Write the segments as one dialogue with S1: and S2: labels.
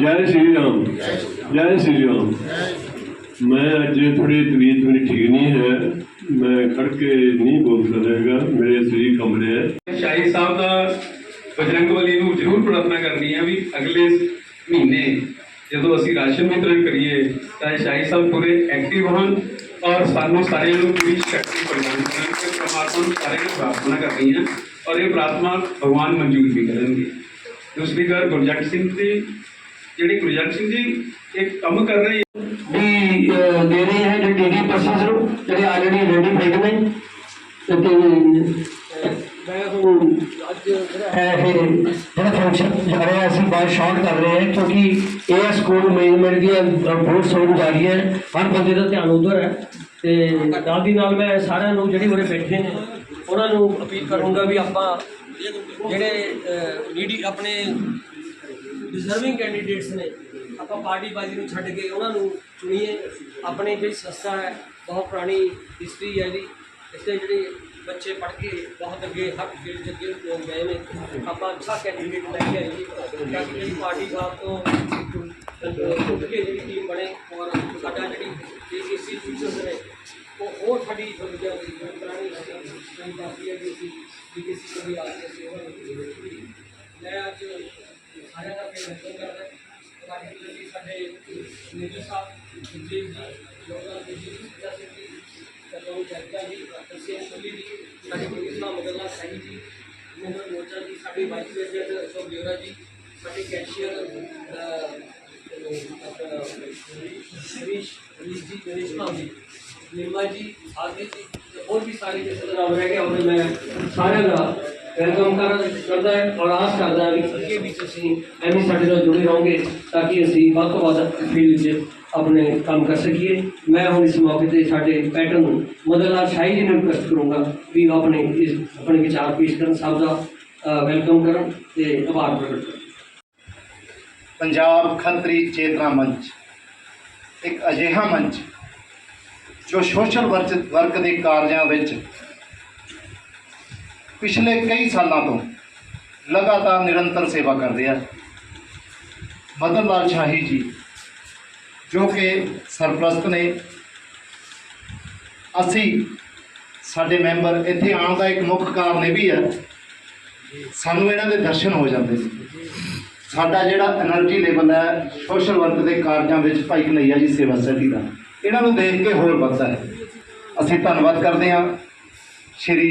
S1: ਜੈ ਸ਼੍ਰੀ ਰਾਮ। ਜੈ ਸ਼੍ਰੀ ਰਾਮ। ਮੈਂ ਅੱਜ ਥੋੜੀ ਤਬੀਅਤ ਮੇਰੀ ਠੀਕ ਨਹੀਂ ਹੈ। ਮੈਂ ਖੜ ਕੇ ਨਹੀਂ ਬੋਲ ਸਕਦਾ। ਮੇਰੇ ਸਰੀਰ ਕੰਬ ਰਿਹਾ ਹੈ
S2: ਸ਼ਾਹੀ ਸਾਹਿਬ ਦਾ ਬਜਰੰਗ ਬਲੀ ਨੂੰ ਜ਼ਰੂਰ ਪ੍ਰਾਰਥਨਾ ਕਰਨੀ ਹੈ ਵੀ ਅਗਲੇ ਮਹੀਨੇ ਜਦੋਂ ਅਸੀਂ ਰਾਸ਼ਨ ਵਿਤਰਨ ਕਰੀਏ, ਤਾਂ ਸ਼ਾਹੀ ਸਾਹਿਬ ਪੂਰੇ ਐਕਟਿਵ ਹੋਣ ਔਰ ਸਾਨੂੰ ਸਾਰਿਆਂ ਨੂੰ ਪੂਰੀ ਸ਼ਕਤੀ ਪ੍ਰਦਾਨ ਕਰਨ ਤੇ ਪ੍ਰਮਾਤਮਾ ਨੂੰ ਸਾਰਿਆਂ ਨੂੰ ਪ੍ਰਾਰਥਨਾ ਕਰਨੀ ਹੈ ਔਰ ਇਹ ਪ੍ਰਾਰਥਨਾ ਭਗਵਾਨ ਮਨਜ਼ੂਰ ਵੀ ਕਰਨਗੇ। ਦੂਸਰੀ ਗੱਲ ਗੁਰਜੰਟ ਸਿੰਘ ਦੀ ਜਿਹੜੇ ਗੁਰਜੰਟ ਸਿੰਘ ਜੀ ਇੱਕ ਕੰਮ ਕਰ ਰਹੇ
S3: ਵੀ ਦੇ ਰਹੇ ਹੈ ਜਿਹੜੇ ਡੇਰੀ ਪਰਸਨਸ ਨੂੰ, ਜਿਹੜੇ ਆਲਰੇਡੀ ਰੈਡੀ ਬੈਠ ਨੇ। ਤੇ ਜਿਹੜਾ ਇਹ ਫੰਕਸ਼ਨ ਜਾ ਰਿਹਾ ਅਸੀਂ ਬਾਅਦ ਸ਼ਾਰਟ ਕਰ ਰਹੇ ਹਾਂ, ਕਿਉਂਕਿ ਇਹ ਸਕੂਲ ਮੈਨੇਜਮੈਂਟ ਦੀਆਂ ਬਹੁਤ ਸੋਚ ਜਾ ਰਹੀ ਹੈ। ਹਰ ਬੰਦੇ ਦਾ ਧਿਆਨ ਉਧਰ ਹੈ। ਤੇ ਨਾਲ ਦੀ ਨਾਲ ਮੈਂ ਸਾਰਿਆਂ ਨੂੰ ਜਿਹੜੇ ਉਰੇ ਬੈਠੇ ਨੇ, ਉਹਨਾਂ ਨੂੰ ਅਪੀਲ ਕਰੂੰਗਾ ਵੀ ਆਪਾਂ ਜਿਹੜੇ ਨੀਡੀ ਆਪਣੇ ਡਿਜ਼ਰਵਿੰਗ ਕੈਂਡੀਡੇਟਸ ਨੇ। ਆਪਾਂ ਪਾਰਟੀ ਬਾਜੀ ਨੂੰ ਛੱਡ ਕੇ ਉਹਨਾਂ ਨੂੰ ਚੁਣੀਏ। ਆਪਣੀ ਜਿਹੜੀ ਸੰਸਥਾ ਹੈ, ਬਹੁਤ ਪੁਰਾਣੀ ਹਿਸਟਰੀ ਹੈ ਜੀ ਇਸ ਤੇ ਜਿਹੜੇ ਬੱਚੇ ਪੜ੍ਹ ਕੇ ਬਹੁਤ ਅੱਗੇ ਹਰ ਫੀਲਡ 'ਚ ਅੱਗੇ ਹੋ ਗਏ ਨੇ, ਆਪਾਂ ਅੱਛਾ ਕੈਂਡੀਡੇਟ ਲੈ ਕੇ ਆਈਏ ਤਾਂ ਕਿ ਜਿਹੜੀ ਪਾਰਟੀ ਬਾਤ ਤੋਂ ਉੱਠ ਕੇ ਜਿਹੜੀ ਟੀਮ ਬਣੇ ਔਰ ਸਾਡਾ ਜਿਹੜੀ ਏਸੀਸੀ ਫਿਊਚਰਸ ਨੇ, ਉਹ ਹੋਰ ਸਾਡੀ ਥੋੜੀ ਜਿਹੀ ਪੁਰਾਣੀ ਸਿਸਟਮ ਹੈ ਜੀ ਅਸੀਂ ਬੀਕੇਸੀ ਤੋਂ ਆ ਕੇ ਸੇਵਾ ਨਹੀਂ ਮੈਂ ਅੱਜ ਸਾਰਿਆਂ ਦਾ ਅਭਿਨੰਦਨ ਕਰਦਾ ਪਾਰਟਿਕੂਲਰਲੀ ਸਾਡੇ ਮੇਜਰ ਸਾਹਿਬ ਜੀ ਜੀ ਯੋਗਾ ਜੀ ਜੀ ਜੈਸੇ ਕਿ ਕਦੋਂ ਚਰਚਾ ਜੀ ਤਸੀਮ ਸੁਲੀ ਜੀ ਸਾਡੇ ਕੋਲ ਇਸਲਾਮ ਮਦਲਾ ਸਾਈ ਜੀ ਮੈਨੂੰ ਮੋਚਾ ਜੀ ਸਾਡੇ ਵਾਈਸ ਪ੍ਰੈਜ਼ੀਡੈਂਟ ਅਸ਼ੋਕ ਬਿਓਰਾ ਜੀ ਸਾਡੇ ਕੈਸ਼ੀਅਰ ਹਰੀਸ਼ ਹਰੀਸ਼ ਜੀ ਗਣੇਸ਼ ਭਾਮ ਜੀ ਨਿਰਮਾ ਜੀ ਆਦਿ ਜੀ ਤੇ ਹੋਰ ਵੀ ਸਾਰੇ ਜਿਹੜੇ ਨਾਮ ਰਹਿ ਗਏ ਉਹਨੇ ਮੈਂ ਸਾਰਿਆਂ ਦਾ ਵੈਲਕਮ ਕਰ ਕਰਦਾ ਹੈ ਔਰ ਆਸ ਕਰਦਾ ਹੈ ਕਿ ਅੱਗੇ ਵੀ ਤੁਸੀਂ ਐਵੇਂ ਸਾਡੇ ਨਾਲ ਜੁੜੇ ਰਹੋਗੇ ਤਾਂ ਕਿ ਅਸੀਂ ਵੱਧ ਤੋਂ ਵੱਧ ਫੀਲਡ 'ਚ ਆਪਣੇ ਕੰਮ ਕਰ ਸਕੀਏ। ਮੈਂ ਹੁਣ ਇਸ ਮੌਕੇ ਤੇ ਸਾਡੇ ਪੈਟਰਨ ਮਦਨ ਲਾਲ ਸ਼ਾਹੀ ਜੀ ਨੂੰ ਰਿਕਵੈਸਟ ਕਰੂੰਗਾ ਵੀ ਉਹ ਆਪਣੇ ਇਸ ਆਪਣੇ ਵਿਚਾਰ ਪੇਸ਼ ਕਰਨ। ਸਭ ਦਾ ਵੈਲਕਮ ਕਰਨ ਤੇ ਆਭਾਰ ਪ੍ਰਗਟ ਕਰਨ।
S4: ਪੰਜਾਬ ਖੰਤਰੀ ਚੇਤਨਾ ਮੰਚ ਇੱਕ ਅਜਿਹਾ ਮੰਚ ਜੋ ਸੋਸ਼ਲ ਵਰਕ ਵਰਕ ਦੇ ਕਾਰਜਾਂ ਵਿੱਚ ਪਿਛਲੇ ਕਈ ਸਾਲਾਂ ਤੋਂ ਲਗਾਤਾਰ ਨਿਰੰਤਰ ਸੇਵਾ ਕਰਦੇ ਆ। ਮਦਨ ਲਾਲ ਸ਼ਾਹੀ ਜੀ, ਜੋ ਕਿ ਸਰਪ੍ਰਸਤ ਨੇ, ਅਸੀਂ ਸਾਡੇ ਮੈਂਬਰ ਇੱਥੇ ਆਉਣ ਦਾ ਇੱਕ ਮੁੱਖ ਕਾਰਨ ਇਹ ਵੀ ਹੈ, ਸਾਨੂੰ ਇਹਨਾਂ ਦੇ ਦਰਸ਼ਨ ਹੋ ਜਾਂਦੇ ਸੀ। ਸਾਡਾ ਜਿਹੜਾ એનર્ਜੀ ਲੈਵਲ ਹੈ ਸੋਸ਼ਲ ਵਰਕ ਦੇ ਕਾਰਜਾਂ ਵਿੱਚ ਭਾਈ ਕਨਈਆ ਜੀ ਸੇਵਾ ਸਹਿਤੀ ਦਾ, ਇਹਨਾਂ ਨੂੰ ਦੇਖ ਕੇ ਹੋਰ ਵੱਧਦਾ ਹੈ। ਅਸੀਂ ਧੰਨਵਾਦ ਕਰਦੇ ਹਾਂ। ਸ਼੍ਰੀ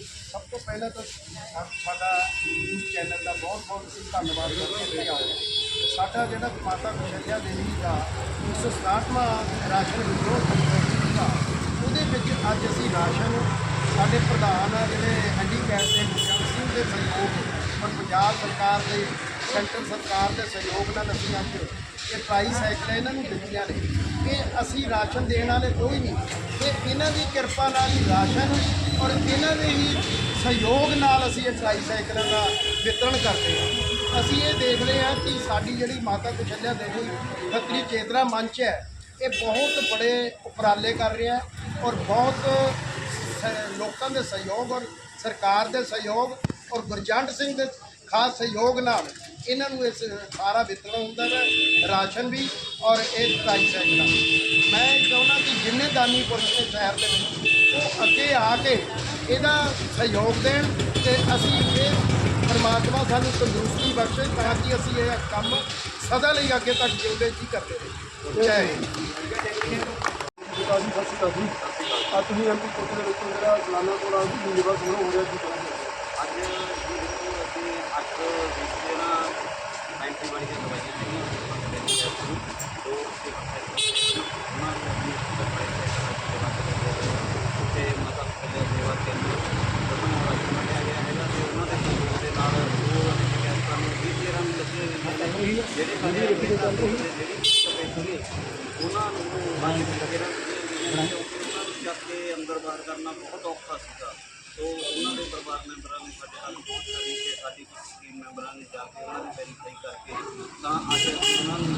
S4: ਸਭ ਤੋਂ ਪਹਿਲਾਂ ਤਾਂ ਸਾਡਾ ਨਿਊਜ਼ ਚੈਨਲ ਦਾ ਬਹੁਤ ਬਹੁਤ ਧੰਨਵਾਦ ਕਰਦੇ ਹਾਂ। ਸਾਡਾ ਜਿਹੜਾ ਮਾਤਾ ਕੁਸ਼ਲਿਆ ਦੇਵੀ ਦਾ 167ਵਾਂ ਰਾਸ਼ਨ ਵਿਤਰਣ ਕਨਫਰੰਸ ਦਾ ਉਹਦੇ ਵਿੱਚ ਅੱਜ ਅਸੀਂ ਰਾਸ਼ਨ ਸਾਡੇ ਪ੍ਰਧਾਨ ਆ ਜਿਹੜੇ ਹੈਂਡੀਕੈਪ ਦੇ ਗੁਰਜੰਟ ਸਿੰਘ ਦੇ ਸਹਿਯੋਗ ਔਰ ਪੰਜਾਬ ਸਰਕਾਰ ਦੇ, ਸੈਂਟਰ ਸਰਕਾਰ ਦੇ ਸਹਿਯੋਗ ਨਾਲ ਅਸੀਂ ਅੱਜ ਇਹ ਪ੍ਰਾਈਸ ਸਾਈਕਲ ਇਹਨਾਂ ਨੂੰ ਦਿੱਤੀਆਂ ਨੇ। ਕਿ ਅਸੀਂ ਰਾਸ਼ਨ ਦੇਣ ਵਾਲੇ ਕੋਈ ਨਹੀਂ। ਤੇ ਇਹਨਾਂ ਦੀ ਕਿਰਪਾ ਨਾਲ ਹੀ ਰਾਸ਼ਨ ਔਰ ਇਹਨਾਂ ਦੇ ਹੀ ਸਹਿਯੋਗ ਨਾਲ ਅਸੀਂ ਇਹ ਟਰਾਈ ਸਾਈਕਲਾਂ ਦਾ ਵਿਤਰਣ ਕਰਦੇ ਹਾਂ। ਅਸੀਂ ਇਹ ਦੇਖਦੇ ਹਾਂ ਕਿ ਸਾਡੀ ਜਿਹੜੀ ਮਾਤਾ ਕੁਸ਼ਲਿਆ ਦੇਵੀ ਖੱਤਰੀ ਚੇਤਨਾ ਮੰਚ ਹੈ, ਇਹ ਬਹੁਤ ਬੜੇ ਉਪਰਾਲੇ ਕਰ ਰਿਹਾ ਹੈ ਔਰ ਬਹੁਤ ਸ- ਲੋਕਾਂ ਦੇ ਸਹਿਯੋਗ ਔਰ ਸਰਕਾਰ ਦੇ ਸਹਿਯੋਗ ਔਰ ਗੁਰਜੰਟ ਸਿੰਘ ਦੇ ਖਾਸ ਸਹਿਯੋਗ ਨਾਲ ਇਹਨਾਂ ਨੂੰ ਇਸ ਸਾਰਾ ਵਿਤਰਨ ਹੁੰਦਾ ਹੈ, ਰਾਸ਼ਨ ਵੀ ਔਰ ਇਹ ਟਰਾਈ ਮੈਂ ਚਾਹੁੰਦਾ ਕਿ ਜਿੰਨੇ ਦਾਨੀ ਪੁਰਸ਼ ਨੇ ਸ਼ਹਿਰ ਦੇ ਵਿੱਚ ਅੱਗੇ ਆ ਕੇ ਇਹਦਾ ਸਹਿਯੋਗ ਦੇਣ ਤੇ ਅਸੀਂ ਇਹ ਪਰਮਾਤਮਾ ਸਾਨੂੰ ਤੰਦਰੁਸਤੀ ਬਖਸ਼ੇ ਤਾਂ ਕਿ ਅਸੀਂ ਇਹ ਕੰਮ ਸਦਾ ਲਈ ਅੱਗੇ ਤੱਕ ਜਿਉਂਦੇ ਜੀ ਕਰਦੇ ਰਹੀਏ
S5: ਜੈ
S6: ਸਤਿ ਸ਼੍ਰੀ ਅਕਾਲ ਜੀ ਅੱਜ ਤੁਸੀਂ ਐਮਪੀ ਕੋਟੇ ਦੇ ਵਿੱਚ ਜਿਹੜਾ ਸਾਲਾਨਾ ਪ੍ਰੋਗਰਾਮ ਦੀ ਯੂਨੀਵਰਸ ਨੂੰ ਹੋ ਰਿਹਾ ਜੀ
S7: ਅੱਜ ਅਸੀਂ ਅੱਠ ਵੀਕ ਦੇ ਨਾ ਵਾਲੀ ਦੀਆਂ ਦਵਾਈਆਂ ਜਿਹੜੀਆਂ ਦੋ ਤੇ ਉਹਨਾਂ ਨੂੰ ਅਸੀਂ ਦਵਾਈ ਦੇ ਸੇਵਾ ਕਰਦੇ ਤੇ ਮਾਤਾ ਪਿਤਾ ਸੇਵਾ ਕੇਂਦਰ ਜਦੋਂ ਰਾਸ਼ਨ ਵੰਡਿਆ ਗਿਆ ਹੈਗਾ ਤੇ ਉਹਨਾਂ ਦੇ ਸਹਿਯੋਗ ਦੇ ਨਾਲ ਉਹ ਕੈਂਪਾਂ ਨੂੰ ਵੀ ਜਿਹੜਾ ਨੂੰ ਲੱਗੇ ਹੋਏ ਨੇ ਜਿਹੜੇ ਸਾਡੇ ਅੱਗੇ ਚੱਲ ਰਹੀ ਜਿਹੜੀ ਕਪੇ ਸੀਗੇ ਉਹਨਾਂ ਨੂੰ ਕਰਕੇ ਰੱਖ ਦਿੱਤੇ ਕਿਉਂਕਿ ਉਹਨਾਂ ਨੂੰ ਚੱਕ ਕੇ ਅੰਦਰ ਬਾਹਰ ਕਰਨਾ ਬਹੁਤ ਔਖਾ ਸੀਗਾ। ਸੋ ਉਹਨਾਂ ਦੇ ਪਰਿਵਾਰ ਮੈਂਬਰਾਂ ਨੇ ਸਾਡੇ ਨਾਲ ਬਹੁਤ ਕਰੀ ਕਿ ਸਾਡੀ ਟੀਮ ਮੈਂਬਰਾਂ ਨੇ ਜਾ ਕੇ ਉਹਨਾਂ ਨੂੰ ਵੈਰੀਫਾਈ ਕਰਕੇ ਤਾਂ ਅੱਜ ਉਹਨਾਂ ਨੂੰ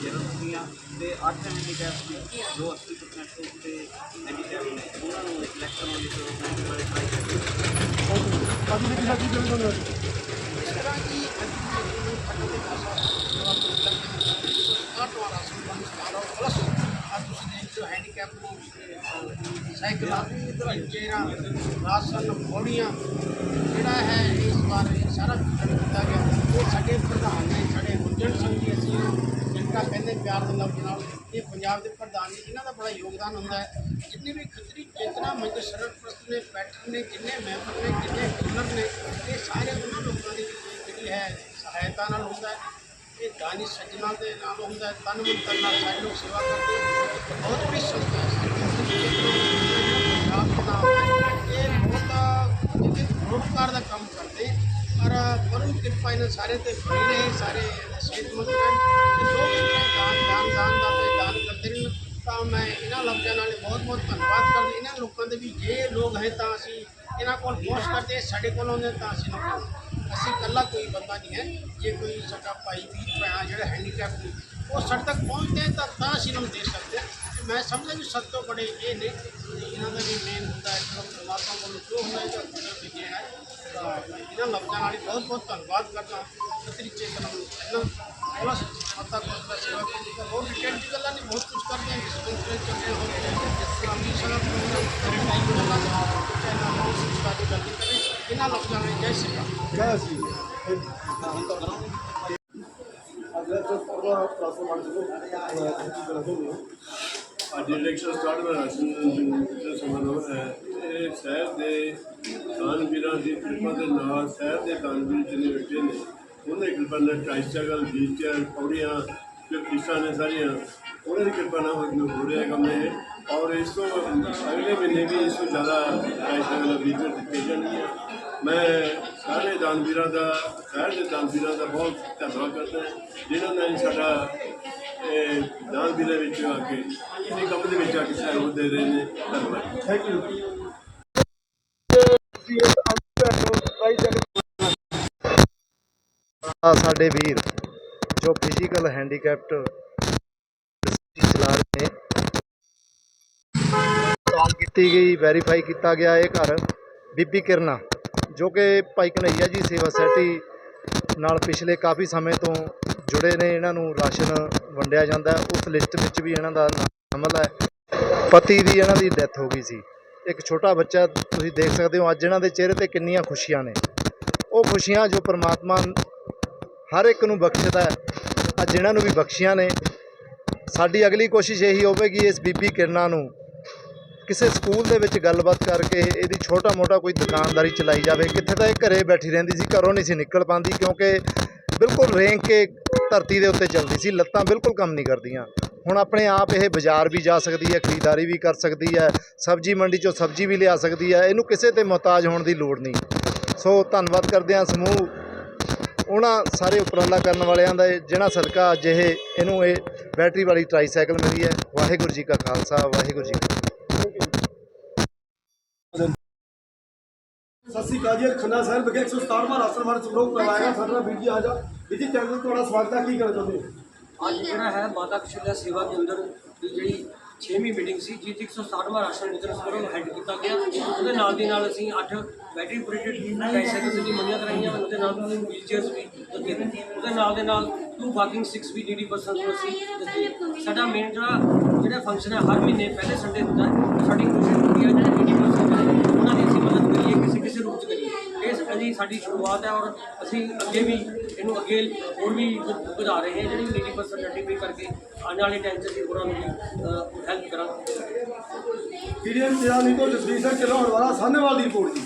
S7: ਜਿਹੜਾ ਤੇ ਅੱਠ ਹੈਂਡੀਕੈਪ ਹੈਂਡੀਕੈਪ ਨੂੰ
S5: ਸਾਈਕਲਾਂ ਚੇਰਾਂ ਰਾਸ਼ਨ ਘੋੜੀਆਂ ਜਿਹੜਾ ਹੈ ਇਸ ਬਾਰੇ ਸਾਰਾ ਵਿਤਰਨ ਕੀਤਾ ਗਿਆ ਉਹ ਸਾਡੇ ਪ੍ਰਧਾਨ ਨੇ ਸਾਡੇ ਗੁਰਜਨ ਸਿੰਘ ਜੀ, ਅਸੀਂ ਜਿਨ੍ਹਾਂ ਕਹਿੰਦੇ ਪਿਆਰ ਦੇ ਲਫ਼ਜ਼ ਨਾਲ ਇਹ ਪੰਜਾਬ ਦੇ ਪ੍ਰਧਾਨ ਨੇ ਇਹਨਾਂ ਦਾ ਬੜਾ ਯੋਗਦਾਨ ਹੁੰਦਾ ਹੈ। ਜਿੰਨੇ ਵੀ ਖੱਤਰੀ ਚੇਤਨਾ ਮੰਚ ਸਰਪ੍ਰਸਤ ਨੇ ਪੈਟਰਨ ਨੇ ਜਿੰਨੇ ਮੈਂਬਰ ਨੇ ਜਿੰਨੇ ਹੁਨਰ ਨੇ, ਇਹ ਸਾਰੇ ਉਹਨਾਂ ਲੋਕਾਂ ਦੀ ਜਿਹੜੀ ਹੈ ਸਹਾਇਤਾ ਨਾਲ ਹੁੰਦਾ ਇਹ ਦਾਨੀ ਸੱਜਣਾ ਦੇ ਨਾਲ ਹੁੰਦਾ ਹੈ, ਤਨ ਮਨ ਧਨ ਨਾਲ ਸਾਡੇ ਲੋਕ ਸੇਵਾ ਕਰਦੇ ਬਹੁਤ ਬੜੀ ਸੰਸਥਾ ਹੈ ਪੰਜਾਬ ਦੇ ਇਹ ਬਹੁਤ ਜਿਹਦੇ ਪਰਉਪਕਾਰ ਦਾ ਕੰਮ ਕਰਦੇ ਪਰ ਪਰਮ ਕਿਰਪਾ ਇਹਨਾਂ ਸਾਰੇ ਤੇ ਬਣੀ ਰਹੇ, ਸਾਰੇ ਸਿਹਤਮੰਦ ਰਹਿਣ। ਤੇ ਲੋਕ ਦਾਨ ਦਾਨ ਦਾਨ ਦਾ ਤੇ ਦਾਨ ਕਰਦੇ ਰਹਿਣ ਤਾਂ ਮੈਂ ਇਹਨਾਂ ਲਫ਼ਜ਼ਾਂ ਨਾਲ ਬਹੁਤ ਬਹੁਤ ਧੰਨਵਾਦ ਕਰਦਾ ਇਹਨਾਂ ਲੋਕਾਂ ਦੇ ਵੀ ਜੇ ਲੋਕ ਹੈ ਤਾਂ ਅਸੀਂ ਇਹਨਾਂ ਕੋਲ ਪਹੁੰਚ ਕਰਦੇ ਸਾਡੇ ਕੋਲ ਆਉਂਦੇ ਤਾਂ ਅਸੀਂ ਲੋਕਾਂ ਅਸੀਂ ਇਕੱਲਾ ਕੋਈ ਬੰਦਾ ਨਹੀਂ ਹੈ, ਜੇ ਕੋਈ ਸਾਡਾ ਭਾਈ ਵੀ ਭੈਣਾ ਜਿਹੜਾ ਹੈਂਡੀਕੈਪ ਨੇ ਉਹ ਸਾਡੇ ਤੱਕ ਪਹੁੰਚਦੇ ਹੈ ਤਾਂ ਤਾਂ ਅਸੀਂ ਇਹਨਾਂ ਨੂੰ ਦੇ ਸਕਦੇ ਹਾਂ। ਤੇ ਮੈਂ ਸਮਝਦਾ ਵੀ ਸਭ ਤੋਂ ਬੜੇ ਇਹ ਨੇ ਇਹਨਾਂ ਦਾ ਵੀ ਮੇਨ ਹੁੰਦਾ ਹੈ ਪਰਮਾਤਮਾ ਵੱਲੋਂ ਜੋ ਹੁੰਦਾ ਹੈ ਤਾਂ ਕੁਦਰਤ ਹੈ। ਮੈਂ ਇਹਨਾਂ ਲਫ਼ਜ਼ਾਂ ਨਾਲ ਬਹੁਤ ਬਹੁਤ ਧੰਨਵਾਦ ਕਰਦਾ ਖਤਰੀ ਚੇਤਨ ਨੂੰ ਕਰੀ ਟਾਈਮ ਗੱਲਾਂ ਚਾਹਨਾ ਹੋ ਸਿੱਖਾ ਦੀ ਗੱਲ ਕਰੇ ਇਹਨਾਂ ਲਫ਼ਜ਼ਾਂ ਨਾਲ ਜੈ ਸ਼੍ਰੀ ਰਾਮ
S6: ਜੈ ਸੀ ਅੱਜ ਦਾ ਪ੍ਰੋਗਰਾਮ ਕਲਾਸ ਵਨ ਜਦੋਂ ਕੀ ਕਹਿਣਾ ਚਾਹੁੰਦੇ ਹੋ
S1: ਅੱਜ ਇਲੈਕਸ਼ਨ ਸਟਾਰਟ ਹੋਇਆ ਰਾਸ਼ਨ ਦਾ ਸਮਾਰੋਹ ਹੈ ਇਹ ਸ਼ਹਿਰ ਦੇ ਦਾਨਵੀਰਾਂ ਦੀ ਕਿਰਪਾ ਦੇ ਨਾਲ ਸ਼ਹਿਰ ਦੇ ਦਾਨਵੀਰ ਜਿੰਨੇ ਬੈਠੇ ਨੇ ਉਹਨਾਂ ਦੀ ਕਿਰਪਾ ਨਾਲ ਟ੍ਰਾਈਸਾਈਕਲ ਵੀਲਚੇਅਰ ਪੌੜੀਆਂ ਜੋ ਫੀਸਾਂ ਨੇ ਸਾਰੀਆਂ, ਉਹਨਾਂ ਦੀ ਕਿਰਪਾ ਨਾਲ ਹੋ ਹੋ ਰਿਹਾ ਕੰਮ ਇਹ। ਔਰ ਇਸ ਤੋਂ ਅਗਲੇ ਮਹੀਨੇ ਵੀ ਇਸ ਤੋਂ ਜ਼ਿਆਦਾ ਟ੍ਰਾਈਸਾਈਕਲ ਵੀਲਚੇਅਰ ਦਿੱਤੇ ਜਾਣਗੀਆਂ। ਮੈਂ ਸਾਰੇ ਦਾਨਵੀਰਾਂ ਦਾ, ਸ਼ਹਿਰ ਦੇ ਦਾਨਵੀਰਾਂ ਦਾ ਬਹੁਤ ਧੰਨਵਾਦ ਕਰਦਾ ਹਾਂ, ਜਿਨ੍ਹਾਂ ਨੇ ਸਾਡਾ ਇਹ ਦਾਨਵੀਰਾਂ ਵਿੱਚ ਆ ਕੇ ਇਸੇ ਕੰਮ ਦੇ ਵਿੱਚ ਆ ਕੇ ਸਹਿਯੋਗ ਦੇ ਰਹੇ ਨੇ, ਧੰਨਵਾਦ।
S6: ਥੈਂਕ ਯੂ
S8: ਆ ਸਾਡੇ ਵੀਰ ਜੋ ਫਿਜ਼ੀਕਲ ਹੈਂਡੀਕੈਪਟ ਚਲਾ ਰਹੇ ਨੇ ਕਾਲ ਕੀਤੀ ਗਈ ਵੈਰੀਫਾਈ ਕੀਤਾ ਗਿਆ ਇਹ ਘਰ ਬੀਬੀ ਕਿਰਨਾ, ਜੋ ਕਿ ਭਾਈ ਕਨਈਆ ਜੀ ਸੇਵਾ ਸੈਟੀ ਨਾਲ ਪਿਛਲੇ ਕਾਫੀ ਸਮੇਂ ਤੋਂ ਜੁੜੇ ਨੇ, ਇਹਨਾਂ ਨੂੰ ਰਾਸ਼ਨ ਵੰਡਿਆ ਜਾਂਦਾ ਉਸ ਲਿਸਟ ਵਿੱਚ ਵੀ ਇਹਨਾਂ ਦਾ ਨਾਮ ਸ਼ਾਮਲ ਹੈ। ਪਤੀ ਦੀ ਇਹਨਾਂ ਦੀ ਡੈਥ ਹੋ ਗਈ ਸੀ। ਇੱਕ ਛੋਟਾ ਬੱਚਾ ਤੁਸੀਂ ਦੇਖ ਸਕਦੇ ਹੋ, ਅੱਜ ਇਹਨਾਂ ਦੇ ਚਿਹਰੇ ਤੇ ਕਿੰਨੀਆਂ ਖੁਸ਼ੀਆਂ ਨੇ। ਉਹ ਖੁਸ਼ੀਆਂ ਜੋ ਪ੍ਰਮਾਤਮਾ ਹਰ ਇੱਕ ਨੂੰ ਬਖਸ਼ਦਾ ਹੈ। ਅੱਜ ਇਹਨਾਂ ਨੂੰ ਵੀ ਬਖਸ਼ੀਆਂ ਨੇ, ਸਾਡੀ ਅਗਲੀ ਕੋਸ਼ਿਸ਼ ਇਹੀ ਹੋਵੇਗੀ ਇਸ ਬੀਬੀ ਕਿਰਨਾ ਨੂੰ ਕਿਸੇ ਸਕੂਲ ਦੇ ਵਿੱਚ ਗੱਲਬਾਤ ਕਰਕੇ ਇਹਦੀ ਛੋਟਾ ਮੋਟਾ ਕੋਈ ਦੁਕਾਨਦਾਰੀ ਚਲਾਈ ਜਾਵੇ। ਕਿੱਥੇ ਤਾਂ ਇਹ ਘਰੇ ਬੈਠੀ ਰਹਿੰਦੀ ਸੀ, ਘਰੋਂ ਨਹੀਂ ਸੀ ਨਿਕਲ ਪਾਉਂਦੀ ਕਿਉਂਕਿ ਬਿਲਕੁਲ ਰੇਂਗ ਕੇ ਧਰਤੀ ਦੇ ਉੱਤੇ ਚੱਲਦੀ ਸੀ, ਲੱਤਾਂ ਬਿਲਕੁਲ ਕੰਮ ਨਹੀਂ ਕਰਦੀਆਂ। ਹੁਣ ਆਪਣੇ ਆਪ ਇਹ ਬਾਜ਼ਾਰ ਵੀ ਜਾ ਸਕਦੀ ਹੈ, ਖਰੀਦਦਾਰੀ ਵੀ ਕਰ ਸਕਦੀ ਹੈ, ਸਬਜ਼ੀ ਮੰਡੀ ਚੋਂ ਸਬਜ਼ੀ ਵੀ ਲਿਆ ਸਕਦੀ ਹੈ, ਇਹਨੂੰ ਕਿਸੇ ਤੇ ਮੁਹਤਾਜ ਹੋਣ ਦੀ ਲੋੜ ਨਹੀਂ। ਸੋ ਧੰਨਵਾਦ ਕਰਦੇ ਹਾਂ ਸਮੂਹ ਉਹਨਾਂ ਸਾਰੇ ਉਪਰਾਲਾ ਕਰਨ ਵਾਲਿਆਂ ਦਾ ਜਿਹਨਾਂ ਸਦਕਾ ਅੱਜ ਇਹ ਇਹਨੂੰ ਇਹ ਬੈਟਰੀ ਵਾਲੀ ਟ੍ਰਾਈਸਾਈਕਲ ਮਿਲੀ ਹੈ। ਵਾਹਿਗੁਰੂ ਜੀ ਕਾ ਖਾਲਸਾ ਵਾਹਿਗੁਰੂ ਜੀ ਕੀ ਫਤਿਹ।
S6: ਸਤਿ ਸ਼੍ਰੀ ਅਕਾਲ ਜੀ ਖੰਨਾ ਸਾਹਿਬ ਵਿਖੇ 167ਵਾਂ ਰਾਸ਼ਨ ਵੰਡ ਸਮਾਰੋਹ ਕਰਵਾਇਆ ਗਿਆ। ਸਾਡੇ ਨਾਲ ਵੀਰ ਜੀ ਆ ਜਾ। ਵੀਰ ਜੀ ਚੈਨਲ ਤੇ ਤੁਹਾਡਾ ਸਵਾਗਤ ਹੈ। ਕੀ ਕਹਿਣਾ ਚਾਹੁੰਦੇ ਹੋ?
S3: ਅੱਜ ਜਿਹੜਾ ਹੈ ਮਾਤਾ ਕਸ਼ਿਲਾ ਸੇਵਾ ਕੇਂਦਰ ਦੀ ਜਿਹੜੀ 6ਵੀਂ ਮੀਟਿੰਗ ਸੀ ਜਿਸ 'ਚ 167ਵਾਂ ਰਾਸ਼ਨ ਵਿਤਰਨ ਸਮਾਰੋਹ ਹੈਡ ਕੀਤਾ ਗਿਆ। ਉਹਦੇ ਨਾਲ ਦੀ ਨਾਲ ਅਸੀਂ 8 ਬੈਟਰੀ ਆਪਰੇਟਡ ਟ੍ਰਾਈਸਾਈਕਲ ਦੀ ਮੰਨੀਆਂ ਕਰਾਈਆਂ। ਉਹਦੇ ਨਾਲ ਨਾਲ ਵੀਲਚੇਅਰਸ ਵੀ ਉਹਦੇ ਨਾਲ ਦੇ ਨਾਲ ਟੂ ਵਾਕਿੰਗ 6 ਵੀ ਡੀਡੀ ਪਰਸਨ ਨੂੰ ਸਾਡਾ ਮੇਨ ਜਿਹੜਾ ਜਿਹੜਾ ਫੰਕਸ਼ਨ ਹੈ, ਹਰ ਮਹੀਨੇ ਪਹਿਲੇ ਸੰਡੇ ਹੁੰਦਾ ਸਾਡੀ ਕੋਸ਼ਿਸ਼ ਹੁੰਦੀ ਹੈ ਜਿਹੜੇ ਡੀਡੀ ਪਰਸਨ ਉਹਨਾਂ ਦੀ ਅਸੀਂ ਮਦਦ ਕਰੀਏ, ਕਿਸੇ ਕਿਸੇ ਰੂਪ ਚ ਕਰੀਏ। ਇਹ ਸਾਡੀ ਸਾਡੀ ਸ਼ੁਰੂਆਤ ਹੈ ਔਰ ਅਸੀਂ ਅੱਗੇ ਵੀ ਇਹਨੂੰ ਅੱਗੇ ਹੋਰ ਵੀ ਵਧਾ ਰਹੇ ਹਾਂ। ਜਿਹੜੀ ਨੀਡੀ ਪਰਸਨ ਆਈਡੈਂਟੀਫਾਈ ਕਰਕੇ ਆਉਣ ਵਾਲੇ ਟਾਈਮ 'ਚ ਅਸੀਂ ਹੋਰਾਂ ਨੂੰ ਵੀ ਹੈਲਪ ਕਰਾਂਗੇ।
S6: ਪੀਡੀਐਮ ਜਿਹੜਾ ਨਹੀਂ ਤੋਂ ਜਸਵੀਰ ਸਿੰਘ ਢਿੱਲੋਂ ਵਾਲਾ, ਸਾਹਨੇਵਾਲ ਦੀ ਰਿਪੋਰਟ ਜੀ।